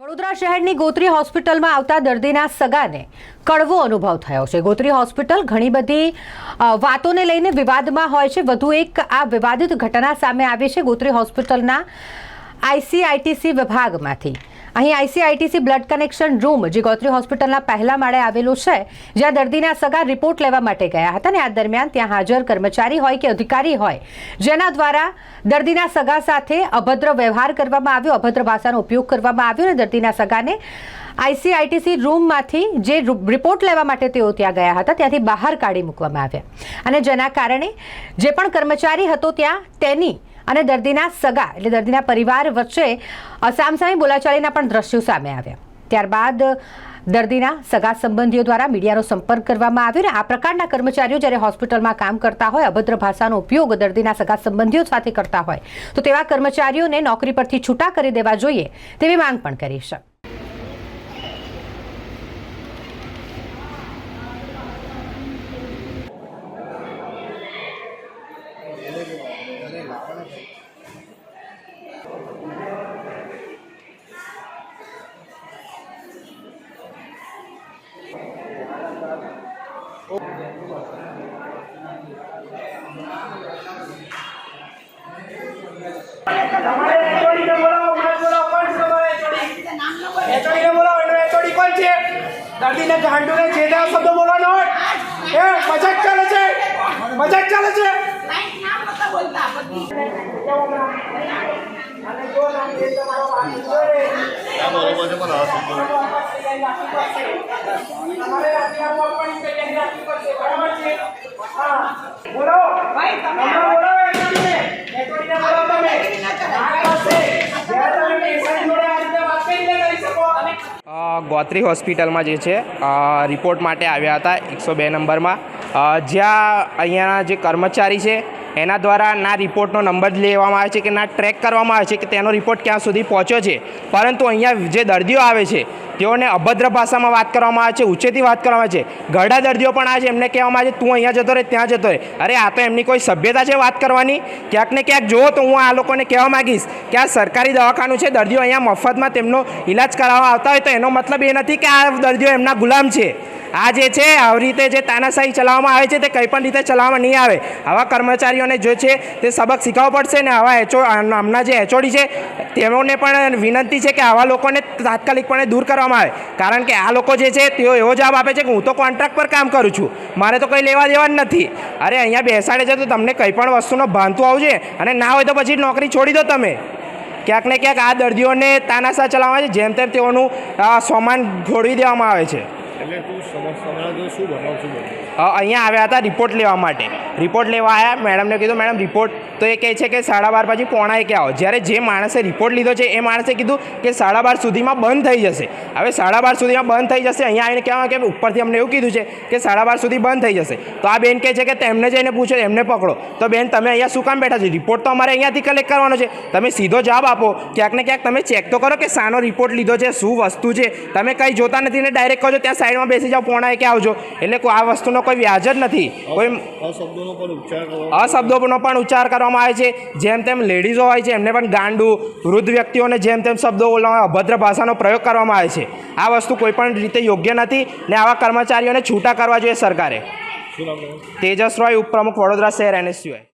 વડોદરા શહેરની ગોત્રી હોસ્પિટલમાં આવતા દર્દીના સગાને કડવો અનુભવ થયો છે. ગોત્રી હોસ્પિટલ ઘણી બધી વાતોને લઈને વિવાદમાં હોય છે. વધુ એક આ વિવાદિત ઘટના સામે આવી છે ગોત્રી હોસ્પિટલના આઈસીઆઈટીસી વિભાગમાંથી. અહીં આઈસીઆઈટીસી બ્લડ કનેક્શન રૂમ, જે ગોત્રી હોસ્પિટલના પહેલા માળે આવેલું છે, જ્યાં દર્દીના સગા રિપોર્ટ લેવા માટે ગયા હતા ને આ દરમિયાન ત્યાં હાજર કર્મચારી હોય કે અધિકારી હોય, જેના દ્વારા દર્દીના સગા સાથે અભદ્ર વ્યવહાર કરવામાં આવ્યો, અભદ્ર ભાષાનો ઉપયોગ કરવામાં આવ્યો ને દર્દીના સગાને આઈસીઆઈટીસી રૂમમાંથી જે રિપોર્ટ લેવા માટે તેઓ ત્યાં ગયા હતા, ત્યાંથી બહાર કાઢી મૂકવામાં આવ્યા. અને જેના કારણે જે પણ કર્મચારી હતો ત્યાં તેની અને દર્દીના સગા એટલે દર્દીના પરિવાર વચ્ચે અસામસામી સામસામે બોલાચાલીના પણ દ્રશ્યો સામે આવ્યા. ત્યારબાદ દર્દીના સગા સંબંધીઓ દ્વારા મીડિયાનો સંપર્ક કરવામાં આવ્યો અને આ પ્રકારના કર્મચારીઓ જ્યારે હોસ્પિટલમાં કામ કરતા હોય, અભદ્ર ભાષાનો ઉપયોગ દર્દીના સગા સંબંધીઓ સાથે કરતા હોય, તો તેવા કર્મચારીઓને નોકરી પરથી છૂટા કરી દેવા જોઈએ તેવી માંગ પણ કરી છે. દર્દીને ગાંડુને જે તે શબ્દો બોલવાનો હોય એ મજાક ચાલે છે મજાક ચાલે છે અને તમે અ, ગોત્રી હોસ્પિટલમાં જે છે રિપોર્ટ માટે આવ્યા હતા એકસો બે નંબરમાં. જ્યાં અહીંયાના જે કર્મચારી છે, એના દ્વારા ના રિપોર્ટનો નંબર લેવામાં આવે છે કે ના ટ્રેક કરવામાં આવે છે કે તેનો રિપોર્ટ ક્યાં સુધી પહોંચ્યો છે. પરંતુ અહીંયા જે દર્દીઓ આવે છે, તેઓને અભદ્ર ભાષામાં વાત કરવામાં આવે છે ઊંચેથી વાત કરવામાં આવે છે. ઘરડા દર્દીઓ પણ આવે છે, એમને કહેવામાં આવે છે, તું અહીંયા જતો રહે ત્યાં જતો રહે અરે, આ તો એમની કોઈ સભ્યતા છે વાત કરવાની? ક્યાંક ને ક્યાંક જુઓ તો હું આ લોકોને કહેવા માગીશ કે આ સરકારી દવાખાનું છે, દર્દીઓ અહીંયા મફતમાં તેમનો ઈલાજ કરાવવા આવતા હોય તો એનો મતલબ એ નથી કે આ દર્દીઓ એમના ગુલામ છે. આ જે છે, આવી રીતે જે તાનાશાહી ચલાવવામાં આવે છે તે કંઈ પણ રીતે ચલાવવામાં નહીં આવે. આવા કર્મચારીઓને જો છે તે સબક શીખવવો પડશે ને આવા એચઓ હમણાં જે એચઓડી છે, તેઓને પણ વિનંતી છે કે આવા લોકોને તાત્કાલિકપણે દૂર કરવામાં આવે. કારણ કે આ લોકો જે છે તેઓ એવો જવાબ આપે છે કે હું તો કોન્ટ્રાક્ટ પર કામ કરું છું. મારે તો કંઈ લેવા દેવા જ નથી. અરે અહીંયા બેસાડે છે તો તમને કંઈ પણ વસ્તુનો ભાનતું આવજે. અને ના હોય તો પછી નોકરી છોડી દો તમે. ક્યાંક ને ક્યાંક આ દર્દીઓને તાનાશા ચલાવવામાં આવે છે, જેમ તેમ તેઓનું સોમાન ઘોડવી દેવામાં આવે છે. એટલે તું શું બનાવ શું અહીંયા આવ્યા હતા રિપોર્ટ લેવા માટે. રિપોર્ટ લેવા આવ્યા મેડમને કીધું મેડમ રિપોર્ટ તો એ કહે છે કે સાડા બાર પછી પોણા એકે આવો. જ્યારે જે માણસે રિપોર્ટ લીધો છે, એ માણસે કીધું કે સાડા બાર સુધીમાં બંધ થઈ જશે. હવે સાડા બાર સુધીમાં બંધ થઈ જશે, અહીંયા આવીને કહેવાય કે ઉપરથી અમને એવું કીધું છે કે સાડા બાર સુધી બંધ થઈ જશે. તો આ બેન કહે છે કે તેમને જઈને પૂછો, એમને પકડો. તો બેન, તમે અહીંયા શું કામ બેઠા છો? રિપોર્ટ તો અમારે અહીંયાથી કલેક્ટ કરવાનો છે. તમે સીધો જવાબ આપો. ક્યાંક ને ક્યાંક તમે ચેક તો કરો કે શાનો રિપોર્ટ લીધો છે, શું વસ્તુ છે. તમે કંઈ જોતા નથી ને ડાયરેક્ટ કહો છો, ત્યાં સાઈડમાં બેસી જાઓ, પોણા એકે આવજો. એટલે આ વસ્તુનો કોઈ વ્યાજ જ નથી. કોઈ અશબ્દોનો પણ ઉચ્ચાર કરવામાં આવે. છે. જેમ તેમ લેડીઝો હોય છે એમને પણ ગાંડું વૃદ્ધ વ્યક્તિઓને જેમ તેમ શબ્દો બોલવામાં અભદ્ર ભાષાનો પ્રયોગ કરવામાં આવે છે. આ વસ્તુ કોઈ પણ રીતે યોગ્ય નથી ને આવા કર્મચારીઓને છૂટા કરવા જોઈએ સરકારે. તેજસ રોય ઉપપ્રમુખ વડોદરા શહેર એનએસયુઆઈ